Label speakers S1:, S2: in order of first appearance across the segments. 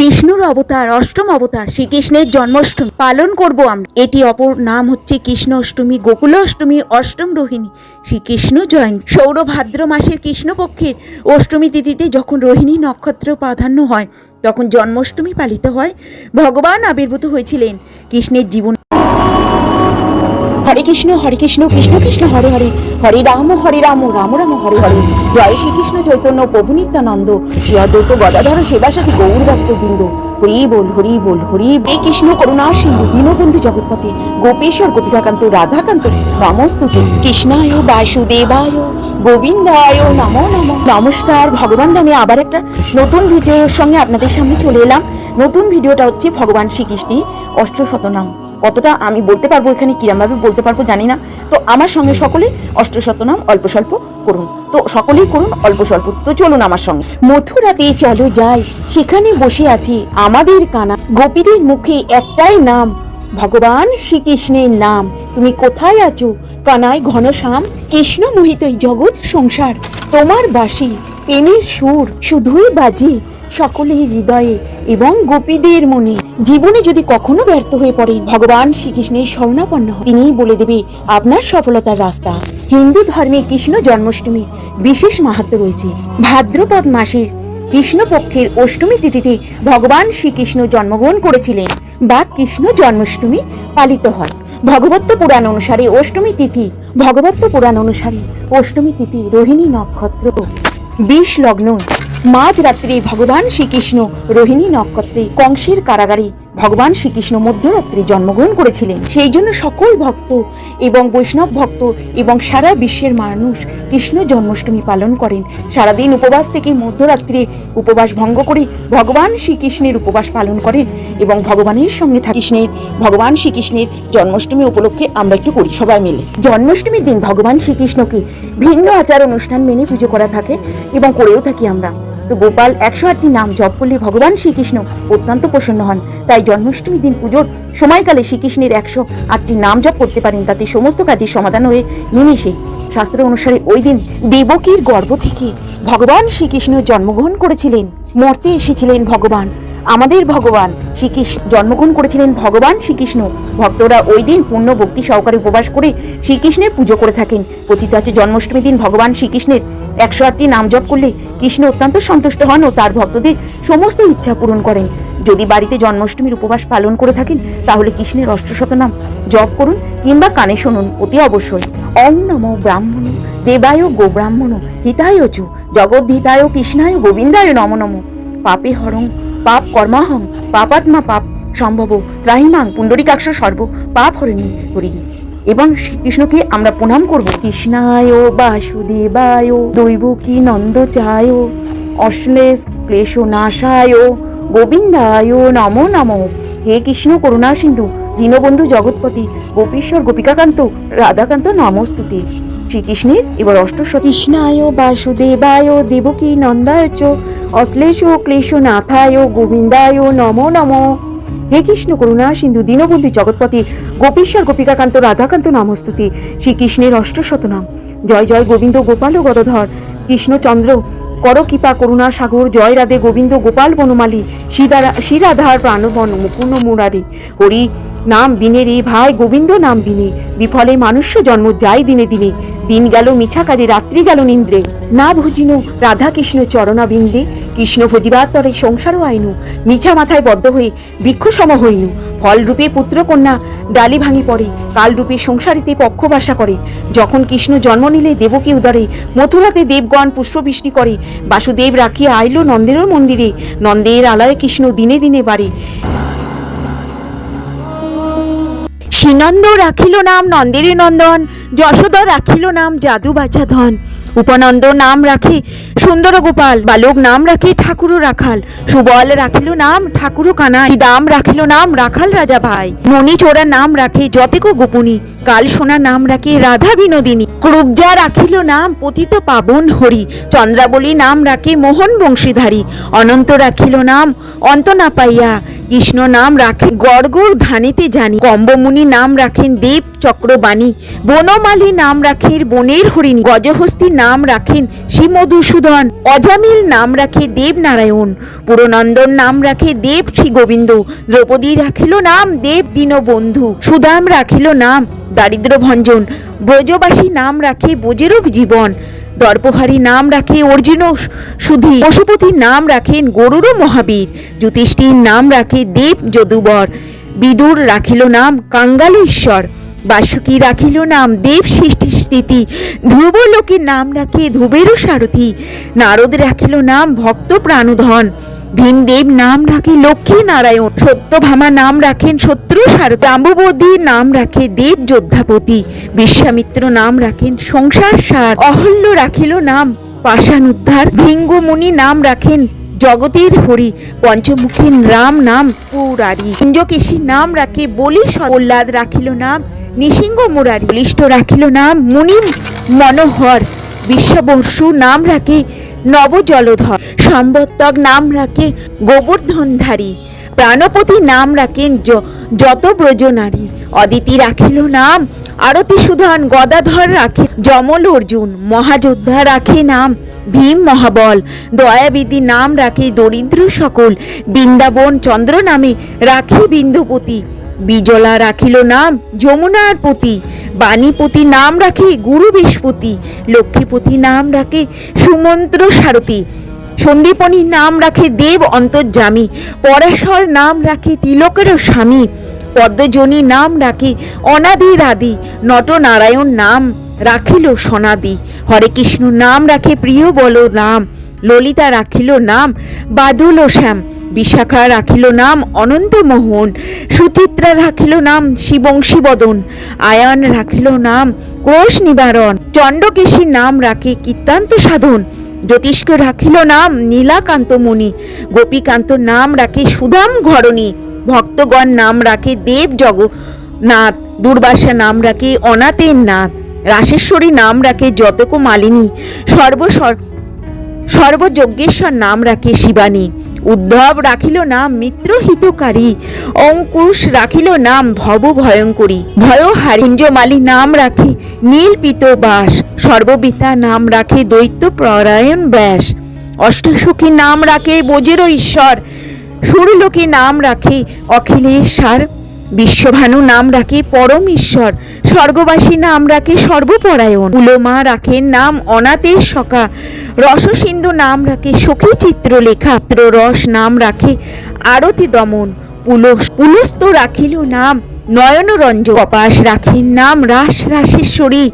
S1: বিষ্ণুর অবতার অষ্টম অবতার শ্রীকৃষ্ণের জন্মাষ্টমী পালন করব আমরা এটি অপর নাম হচ্ছে কৃষ্ণ অষ্টমী গোকুল অষ্টমী অষ্টম রোহিণী শ্রীকৃষ্ণ জয়ন্তী সৌর ভাদ্র মাসের কৃষ্ণপক্ষের অষ্টমী তিথিতে যখন রোহিণী নক্ষত্র প্রাধান্য হয় তখন জন্মাষ্টমী পালিত হয় ভগবান আবির্ভূত হয়েছিলেন কৃষ্ণের জীবন হরে কৃষ্ণ হরে কৃষ্ণ কৃষ্ণ কৃষ্ণ হরে হরে হরে রাম হরে রাম রাম রাম হরে হরে জয় শ্রীকৃষ্ণ চৈতন্য প্রভু নিত্যানন্দ শ্রী গদাধর সেবা সাথী গৌর বৃন্দ হরি বল হরি বল হরি হে কৃষ্ণ করুণা সিন্ধু দীনবন্ধু জগৎপতি গোপেশ্বর গোপিকাকান্ত রাধাকান্ত নমস্তুতে কৃষ্ণায় বাসুদেবায় গোবিন্দায় নমো নম নমস্কার ভগবান আমি আবার একটা নতুন ভিডিওর সঙ্গে আপনাদের সামনে চলে এলাম নতুন ভিডিওটা হচ্ছে ভগবান শ্রীকৃষ্ণের অষ্টশতনাম কতটা আমি বলতে পারবো এখানে কিরমভাবে বলতে পারবো জানি না তো আমার সঙ্গে সকলে অষ্টশতনাম অল্প স্বল্প করুন তো সকলেই করুন অল্প স্বল্প তো চলুন আমার সঙ্গে মথুরাতে চলো যাই সেখানে বসে আছি আমাদের কানা গোপীদের মুখে একটাই নাম ভগবান শ্রীকৃষ্ণের নাম তুমি কোথায় আছো কানায় ঘনশ্যাম কৃষ্ণ মোহিত জগৎ সংসার তোমার বাসি প্রেমের সুর শুধুই বাজি সকলের হৃদয়ে এবং গোপীদের মনে জীবনে যদি কখনো ব্যর্থ হয়ে পড়ে ভগবান শ্রীকৃষ্ণের শরণাপন্ন তিনি বলে দেবে আপনার সফলতার রাস্তা হিন্দু ধর্মে কৃষ্ণ জন্মাষ্টমীর বিশেষ মাহাত্ম রয়েছে ভাদ্রপদ মাসের কৃষ্ণপক্ষের অষ্টমী তিথিতে ভগবান শ্রীকৃষ্ণ জন্মগ্রহণ করেছিলেন বা কৃষ্ণ জন্মাষ্টমী পালিত হয় ভগবত্ত পুরাণ অনুসারে অষ্টমী তিথি ভগবত্ত পুরাণ অনুসারে অষ্টমী তিথি রোহিণী নক্ষত্র বিষ লগ্ন মাঝরাত্রি ভগবান শ্রীকৃষ্ণ রোহিণী নক্ষত্রে কংসের কারাগারে ভগবান শ্রীকৃষ্ণ মধ্যরাত্রি জন্মগ্রহণ করেছিলেন সেই জন্য সকল ভক্ত এবং বৈষ্ণব ভক্ত এবং সারা বিশ্বের মানুষ কৃষ্ণ জন্মাষ্টমী পালন করেন সারাদিন উপবাস থেকে মধ্যরাত্রি উপবাস ভঙ্গ করে ভগবান শ্রীকৃষ্ণের উপবাস পালন করেন এবং ভগবানের সঙ্গে কৃষ্ণের ভগবান শ্রীকৃষ্ণের জন্মাষ্টমী উপলক্ষে আমরা একটু করি সবাই মিলে জন্মাষ্টমীর দিন ভগবান শ্রীকৃষ্ণকে ভিন্ন আচার অনুষ্ঠান মেনে পুজো করা থাকে এবং করেও থাকি আমরা তো গোপাল একশো আটটি নাম জপ করলে ভগবান শ্রীকৃষ্ণ অত্যন্ত প্রসন্ন হন তাই জন্মাষ্টমী দিন পুজোর সময়কালে শ্রীকৃষ্ণের একশো আটটি নাম জপ করতে পারেন তাতে সমস্ত কাজের সমাধান হয়ে নিমিশে শাস্ত্র অনুসারে ওই দিন দেবকীর গর্ভ থেকে ভগবান শ্রীকৃষ্ণ জন্মগ্রহণ করেছিলেন মর্তে এসেছিলেন ভগবান আমাদের ভগবান শ্রীকৃষ্ণ জন্মগ্রহণ করেছিলেন ভগবান শ্রীকৃষ্ণ ভক্তরা ওই দিন পূর্ণ ভক্তি সহকারে উপবাস করে শ্রীকৃষ্ণের পুজো করে থাকেন কথিত আছে জন্মাষ্টমী দিন ভগবান শ্রীকৃষ্ণের একশো আটটি নাম জপ করলে কৃষ্ণ অত্যন্ত সন্তুষ্ট হন ও তার ভক্তদের সমস্ত ইচ্ছা পূরণ করেন যদি বাড়িতে জন্মাষ্টমীর উপবাস পালন করে থাকেন তাহলে কৃষ্ণের অষ্টশত নাম জপ করুন কিংবা কানে শুনুন অতি অবশ্যই অং নম ব্রাহ্মণ দেবায় গো ব্রাহ্মণ হিতায় চু জগদ্ধিতায় কৃষ্ণায় গোবিন্দায় নম নম পাপে হরং পাপ কর্মাহং পাপাত্মা পাপ সম্ভব ত্রাহিমাং পুণ্ডরিকাক্ষ সর্ব পাপ হরিণী হরি এবং শ্রীকৃষ্ণকে আমরা প্রণাম করব কৃষ্ণায় বাসুদেবায় কি নন্দ চায় অশ্লেষ ক্লেশ নাশায় গোবিন্দায় নম নম হে কৃষ্ণ করুণা সিন্ধু দীনবন্ধু জগৎপতি গোপীশ্বর গোপিকাকান্ত রাধাকান্ত নমস্তুতি শ্রীকৃষ্ণের এবার অষ্টশত কৃষ্ণায় বাসুদেবায় দেবকী নন্দায় অশ্লেষ ক্লেশ নাথায় গোবিন্দায় নম নম হে কৃষ্ণ করুণা সিন্ধু দীনবন্ধু জগৎপতি গোপীশ্বর গোপিকাকান্ত রাধাকান্ত নামস্তুতি শ্রীকৃষ্ণের অষ্টশত নাম জয় জয় গোবিন্দ গোপাল গদধর কৃষ্ণচন্দ্র কর কৃপা করুণা সাগর জয় রাধে গোবিন্দ গোপাল বনমালী শিদারা শিরাধার প্রাণবন মুকুন্ন মুরারি হরি নাম বিনে রে ভাই গোবিন্দ নাম বিনে বিফলে মানুষ্য জন্ম যায় দিনে দিনে দিন গেল মিছা কাজে রাত্রি গেল নিন্দ্রে না ভুজিন রাধা কৃষ্ণ বিন্দে কৃষ্ণ ভুজিবার তরে সংসারও আইনু মিছা মাথায় বদ্ধ হয়ে বৃক্ষ সম হইনু ফলরূপে পুত্রকন্যা ডালি ভাঙি পড়ে কালরূপে সংসারিতে পক্ষবাসা করে যখন কৃষ্ণ জন্ম নিলে দেবকী উদারে মথুরাতে দেবগণ পুষ্পবৃষ্টি করে বাসুদেব রাখিয়া আইল নন্দেরও মন্দিরে নন্দের আলয়ে কৃষ্ণ দিনে দিনে বাড়ে শ্রীনন্দ রাখিল নাম নন্দেরে নন্দন যশোদা রাখিল নাম জাদু বাছা ধন উপনন্দ নাম রাখি সুন্দর গোপাল বালক নাম রাখি ঠাকুরও রাখাল সুবল রাখিল নাম ঠাকুরও কানাই দাম রাখিল নাম রাখাল রাজা ভাই ননি চোরা নাম রাখে যতেক গোপনী কাল সোনা নাম রাখি রাধা বিনোদিনী ক্রুবজা রাখিল নাম পতিত পাবন হরি চন্দ্রাবলী নাম রাখে মোহন বংশীধারী অনন্ত রাখিল নাম অন্ত না পাইয়া কৃষ্ণ নাম রাখে গড়গড় ধানিতে জানি কম্বমুনি নাম রাখেন দেব চক্রবাণী বনমালী নাম রাখেন বনের হরিণী গজহস্তি নাম নাম রাখেন শ্রীমধুসূদন অজামিল নাম রাখে দেবনারায়ণ পুরনন্দন নাম রাখে দেব শ্রী গোবিন্দ দ্রৌপদী রাখিল নাম দেব দীনবন্ধু সুদাম রাখিল নাম দারিদ্র ভঞ্জন ব্রজবাসী নাম রাখে বোজেরূপ জীবন দর্পহারী নাম রাখে অর্জুন সুধী পশুপতির নাম রাখেন গরুরও মহাবীর যুধিষ্ঠির নাম রাখে দেব যদুবর বিদুর রাখিল নাম কাঙ্গালেশ্বর বাসুকি রাখিল নাম দেব সৃষ্টি স্থিতি ধ্রুব লোকের নাম রাখে ধ্রুবেরও সারথি নারদ রাখিল নাম ভক্ত প্রাণধন ভীমদেব নাম রাখে লক্ষ্মী নারায়ণ সত্যভামা নাম রাখেন শত্রু সারথী সারদাম্বুবধি নাম রাখে দেব যোদ্ধাপতি বিশ্বামিত্র নাম রাখেন সংসার সার অহল্য রাখিল নাম পাষাণ উদ্ধার ভৃঙ্গমুনি নাম রাখেন জগতের হরি পঞ্চমুখী রাম নাম পুরারি কুঞ্জকেশী নাম রাখে বলি সল্লাদ রাখিল নাম নিসিংহ মুরারি লিষ্ট রাখিল না মুনি মনোহর বিশ্ববর্ষু নাম রাখে নবজলধর সম্বত্তক নাম রাখে গোবর্ধনধারী প্রাণপতি নাম রাখেন যত ব্রজনারী অদিতি রাখিল নাম আরতি সুধান গদাধর রাখে যমল অর্জুন মহাযোদ্ধা রাখে নাম ভীম মহাবল দয়াবিধি নাম রাখে দরিদ্র সকল বৃন্দাবন চন্দ্র নামে রাখে বিন্দুপতি বিজলা রাখিল নাম যমুনার পতি বাণীপতি নাম রাখে গুরু বৃহস্পতি লক্ষ্মীপতি নাম রাখে সুমন্ত্র সারথী সন্দীপনীর নাম রাখে দেব অন্তর্জামী পরাশর নাম রাখে তিলকেরও স্বামী পদ্মজনী নাম রাখে অনাদি রাদি নটনারায়ণ নাম রাখিল সনাদি হরে কৃষ্ণ নাম রাখে প্রিয় বল নাম ললিতা রাখিল নাম বাদুল ও শ্যাম বিশাখা রাখিল নাম অনন্তমোহন সুচিত্রা রাখিল নাম শিবংশীবদন আয়ান রাখিল নাম কোষ নিবারণ চণ্ডকেশীর নাম রাখে কীর্তান্ত সাধন জ্যোতিষ্ক রাখিল নাম নীলাকান্ত মণি গোপীকান্ত নাম রাখে সুদাম ঘরণী ভক্তগণ নাম রাখে দেব জগন্নাথ দুর্বাসা নাম রাখে অনাথের নাথ রাশেশ্বরী নাম রাখে যতক মালিনী সর্বসর্ব সর্বযজ্ঞেশ্বর নাম রাখে শিবানী উদ্ধব রাখিল নাম মিত্র হিতকারী অঙ্কুশ রাখিল নাম ভব ভয়ঙ্করী ভয় হারিঞ্জমালী নাম রাখে নীলপিত বাস সর্ববিতা নাম রাখে দৈত্য পরায়ণ ব্যাস অষ্টসুখী নাম রাখে বোজের ঈশ্বর সুরলোকে নাম রাখে অখিলেশ্বর বিশ্বভানু নাম রাখে পরম ঈশ্বর স্বর্গবাসী নাম রাখে সর্বপরায়ণ উলোমা রাখে নাম অনাথের সকা রসসিন্ধু নাম রাখে সখী চিত্রলেখা রস নাম রাখে আরতি দমন পুলস পুলস তো রাখিল নাম নয়নরঞ্জ কপাস রাখেন নাম রাস রাসেশ্বরী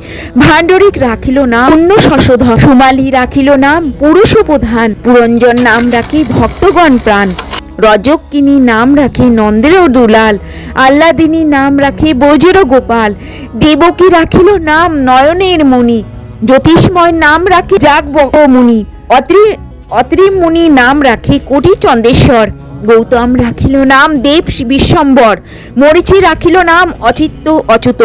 S1: ভাণ্ডরিক রাখিল নাম পূর্ণ শশধর সুমালি রাখিল নাম পুরুষ প্রধান পুরঞ্জন নাম রাখি ভক্তগণ প্রাণ রজকিনী নাম রাখে নন্দেরও দুলাল আল্লাদিনী নাম রাখে ব্রজেরও গোপাল দেবকী রাখিল নাম নয়নের মুনি জ্যোতিষময় নাম রাখে যাগব মুনি অত্রি অত্রি মুনি নাম রাখে কোটি চন্দেশ্বর গৌতম রাখিল নাম দেব বিশ্বম্বর মরিচি রাখিল নাম অচিত্য অচুত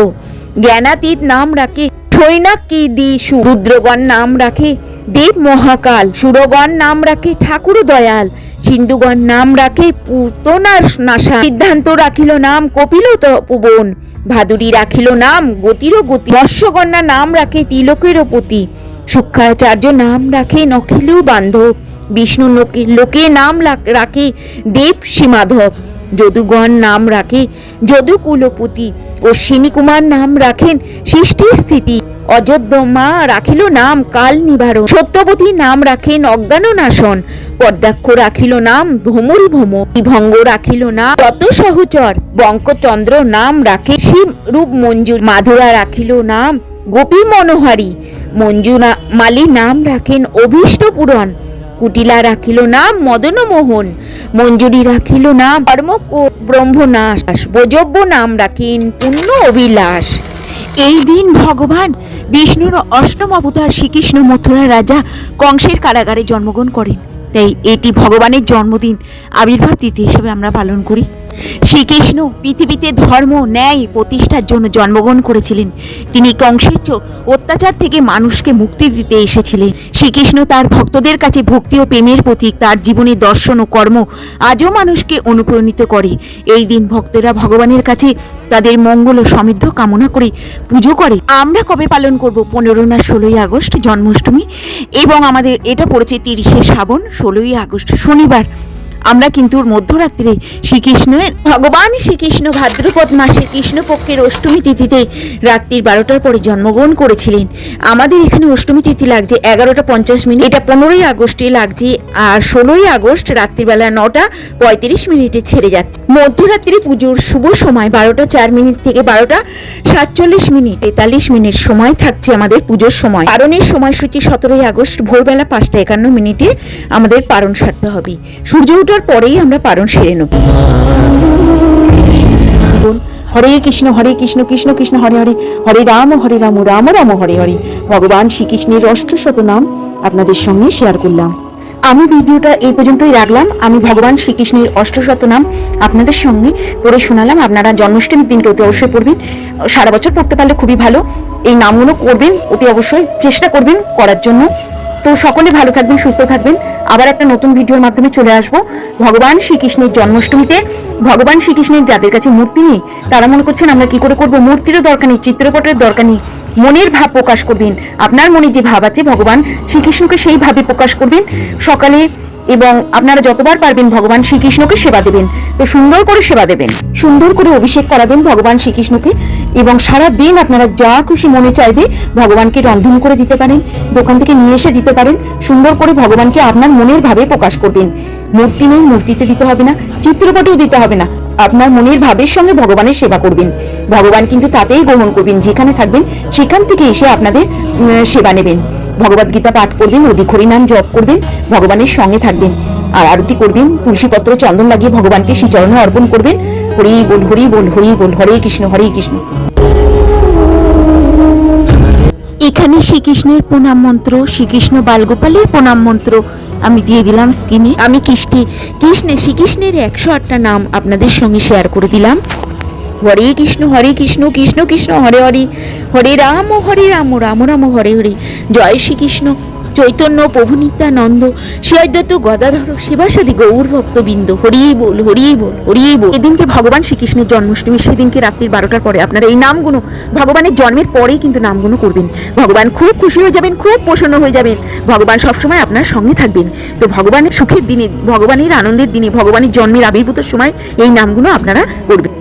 S1: জ্ঞানাতীত নাম রাখে সৈনাকি দি রুদ্রগণ নাম রাখে দেব মহাকাল সুরগণ নাম রাখে ঠাকুর দয়াল হিন্দুগণ নাম রাখে পুতনার নাশা সিদ্ধান্ত রাখিল নাম কপিল তপবন ভাদুরী রাখিল নাম গতিরও গতি বর্ষকন্যা নাম রাখে তিলকের পতি শুক্রাচার্য নাম রাখে নখিলেও বান্ধব বিষ্ণু লোকে নাম রাখে দেব সীমাধব যদুগণ নাম রাখে যদুকুলপতি অশ্বিনী কুমার নাম রাখেন সৃষ্টি স্থিতি মা রাখিল নাম কাল নিবারণ সত্যপতি নাম রাখেন অজ্ঞাননাশন পদ্মাক্ষ রাখিল নাম ভমুল ভ্রম বিভঙ্গ রাখিল না তত সহচর বঙ্কচন্দ্র নাম রাখে শিব রূপ মঞ্জুর মাধুরা রাখিল নাম গোপী মনোহারী মঞ্জুনা মালি নাম রাখেন অভীষ্ট পুরাণ কুটিলা রাখিল নাম মদন মোহন মঞ্জুরি রাখিল নাম কর্ম ব্রহ্মনাশ বজব্য নাম রাখেন পূর্ণ অভিলাষ এই দিন ভগবান বিষ্ণুর অষ্টম অবতার শ্রীকৃষ্ণ মথুরা রাজা কংসের কারাগারে জন্মগ্রহণ করেন তাই এটি ভগবানের জন্মদিন আবির্ভাব তিথি হিসেবে আমরা পালন করি শ্রীকৃষ্ণ পৃথিবীতে ধর্ম ন্যায় প্রতিষ্ঠার জন্য জন্মগ্রহণ করেছিলেন তিনি কংসের অত্যাচার থেকে মানুষকে মুক্তি দিতে এসেছিলেন শ্রীকৃষ্ণ তার ভক্তদের কাছে ভক্তি ও প্রেমের প্রতীক তার জীবনের দর্শন ও কর্ম আজও মানুষকে অনুপ্রাণিত করে এই দিন ভক্তেরা ভগবানের কাছে তাদের মঙ্গল ও সমৃদ্ধ কামনা করে পুজো করে আমরা কবে পালন করব পনেরো না ষোলোই আগস্ট জন্মাষ্টমী এবং আমাদের এটা পড়েছে তিরিশে শ্রাবণ ষোলোই আগস্ট শনিবার আমরা কিন্তু মধ্যরাত্রে শ্রীকৃষ্ণের ভগবান শ্রীকৃষ্ণ ভাদ্রপদ মাসে কৃষ্ণপক্ষের অষ্টমী তিথিতে রাত্রির বারোটার পরে জন্মগ্রহণ করেছিলেন আমাদের এখানে অষ্টমী তিথি লাগছে এগারোটা পঞ্চাশ মিনিট এটা পনেরোই আগস্টে লাগছে আর ষোলোই আগস্ট রাত্রিবেলা নটা পঁয়ত্রিশ মিনিটে ছেড়ে যাচ্ছে মধ্যরাত্রি পুজোর শুভ সময় বারোটা চার মিনিট থেকে বারোটা সাতচল্লিশ মিনিট তেতাল্লিশ মিনিট সময় থাকছে আমাদের পুজোর সময় পারণের সময়সূচি সতেরোই আগস্ট ভোরবেলা পাঁচটা একান্ন মিনিটে আমাদের পারণ সারতে হবে সূর্য উঠে ঘন্টার পরেই আমরা পারণ সেরে নেব হরে কৃষ্ণ হরে কৃষ্ণ কৃষ্ণ কৃষ্ণ হরে হরে হরে রাম হরে রাম রাম রাম হরে হরে ভগবান শ্রীকৃষ্ণের অষ্টশত নাম আপনাদের সঙ্গে শেয়ার করলাম আমি ভিডিওটা এই পর্যন্তই রাখলাম আমি ভগবান শ্রীকৃষ্ণের অষ্টশত নাম আপনাদের সঙ্গে পড়ে শোনালাম আপনারা জন্মাষ্টমীর দিনকে অতি অবশ্যই পড়বেন সারা বছর পড়তে পারলে খুবই ভালো এই নামগুলো করবেন অতি অবশ্যই চেষ্টা করবেন করার জন্য তো সকলে ভালো থাকবেন সুস্থ থাকবেন আবার একটা নতুন ভিডিওর মাধ্যমে চলে আসব ভগবান শ্রীকৃষ্ণের জন্মাষ্টমীতে ভগবান শ্রীকৃষ্ণের যাদের কাছে মূর্তি নেই তারা মনে করছেন আমরা কি করে করব মূর্তিরও দরকার নেই চিত্রপটের দরকার নেই মনের ভাব প্রকাশ করবেন আপনার মনে যে ভাব আছে ভগবান শ্রীকৃষ্ণকে সেইভাবে প্রকাশ করবেন সকালে এবং আপনারা যতবার পারবেন ভগবান শ্রীকৃষ্ণকে সেবা দেবেন তো সুন্দর করে সেবা দেবেন সুন্দর করে অভিষেক করাবেন ভগবান শ্রীকৃষ্ণকে এবং সারা দিন আপনারা যা খুশি মনে চাইবে ভগবানকে রন্ধন করে দিতে পারেন দোকান থেকে নিয়ে এসে দিতে পারেন সুন্দর করে ভগবানকে আপনার মনের ভাবে প্রকাশ করবেন মূর্তি নেই মূর্তিতে দিতে হবে না চিত্রপটেও দিতে হবে না আপনার মনের ভাবের সঙ্গে ভগবানের সেবা করবেন ভগবান কিন্তু তাতেই গ্রহণ করবেন যেখানে থাকবেন সেখান থেকে এসে আপনাদের সেবা নেবেন গীতা পাঠ করবেন অধিক হরিনাম জপ করবেন ভগবানের সঙ্গে থাকবেন আর আরতি করবেন তুলসীপত্র চন্দন লাগিয়ে ভগবানকে সেই চরণে অর্পণ করবেন হরি বল হরি বল হরি বল হরে কৃষ্ণ হরে কৃষ্ণ এখানে শ্রীকৃষ্ণের প্রণাম মন্ত্র শ্রীকৃষ্ণ বালগোপালের প্রণাম মন্ত্র আমি দিয়ে দিলাম স্ক্রিনে আমি কৃষ্টি কৃষ্ণে শ্রীকৃষ্ণের একশো আটটা নাম আপনাদের সঙ্গে শেয়ার করে দিলাম হরে কৃষ্ণ হরে কৃষ্ণ কৃষ্ণ কৃষ্ণ হরে হরে হরে রাম হরে রাম রাম রাম হরে হরে জয় শ্রীকৃষ্ণ চৈতন্য প্রভু নিত্যানন্দ শ্রী অদ্বৈত গদাধর শিবাসাদি গৌর ভক্তবৃন্দ হরিয়ে বল হরিয়ে বল হরিয়ে বল এদিনকে ভগবান শ্রীকৃষ্ণের জন্মাষ্টমী সেদিনকে রাত্রির বারোটার পরে আপনারা এই নামগুলো ভগবানের জন্মের পরেই কিন্তু নামগুলো করবেন ভগবান খুব খুশি হয়ে যাবেন খুব প্রসন্ন হয়ে যাবেন ভগবান সবসময় আপনার সঙ্গে থাকবেন তো ভগবানের সুখের দিনে ভগবানের আনন্দের দিনে ভগবানের জন্মের আবির্ভূত সময় এই নামগুলো আপনারা করবেন